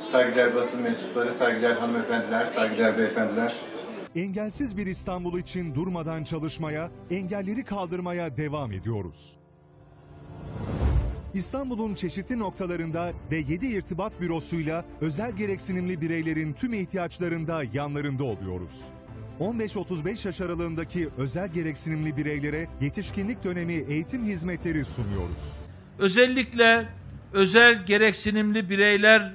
Saygıdeğer basın mensupları, saygıdeğer hanımefendiler, saygıdeğer beyefendiler. Engelsiz bir İstanbul için durmadan çalışmaya, engelleri kaldırmaya devam ediyoruz. İstanbul'un çeşitli noktalarında ve 7 irtibat bürosuyla özel gereksinimli bireylerin tüm ihtiyaçlarında yanlarında oluyoruz. 15-35 yaş aralığındaki özel gereksinimli bireylere yetişkinlik dönemi eğitim hizmetleri sunuyoruz. Özellikle özel gereksinimli bireyler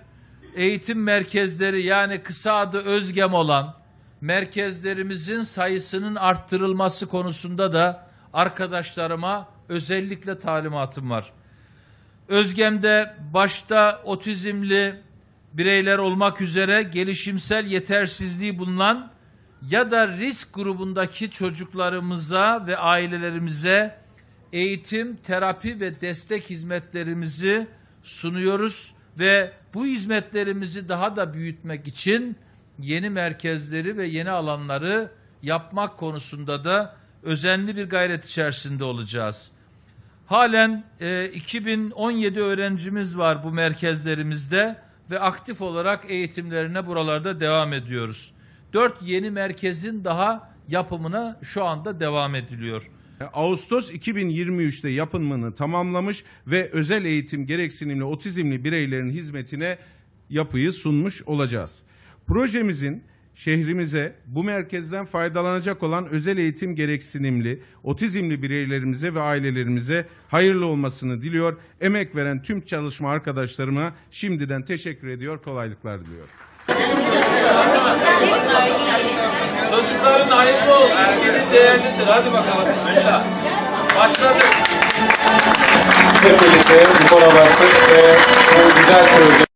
eğitim merkezleri yani kısa adı Özgem olan merkezlerimizin sayısının arttırılması konusunda da arkadaşlarıma özellikle talimatım var. Özgem'de başta otizmli bireyler olmak üzere gelişimsel yetersizliği bulunan ya da risk grubundaki çocuklarımıza ve ailelerimize eğitim, terapi ve destek hizmetlerimizi sunuyoruz ve bu hizmetlerimizi daha da büyütmek için yeni merkezleri ve yeni alanları yapmak konusunda da özenli bir gayret içerisinde olacağız. Halen e, 2017 öğrencimiz var bu merkezlerimizde ve aktif olarak eğitimlerine buralarda devam ediyoruz. Dört yeni merkezin daha yapımına şu anda devam ediliyor. Ağustos 2023'te yapımını tamamlamış ve özel eğitim gereksinimli otizmli bireylerin hizmetine yapıyı sunmuş olacağız. Projemizin şehrimize bu merkezden faydalanacak olan özel eğitim gereksinimli otizmli bireylerimize ve ailelerimize hayırlı olmasını diliyor. Emek veren tüm çalışma arkadaşlarıma şimdiden teşekkür ediyor, kolaylıklar diliyorum. Hayırlı olsun. Dili değerlidir. Hadi bakalım. Bismillah. Başladık. Hep birlikte bu bastık ve bu güzel proje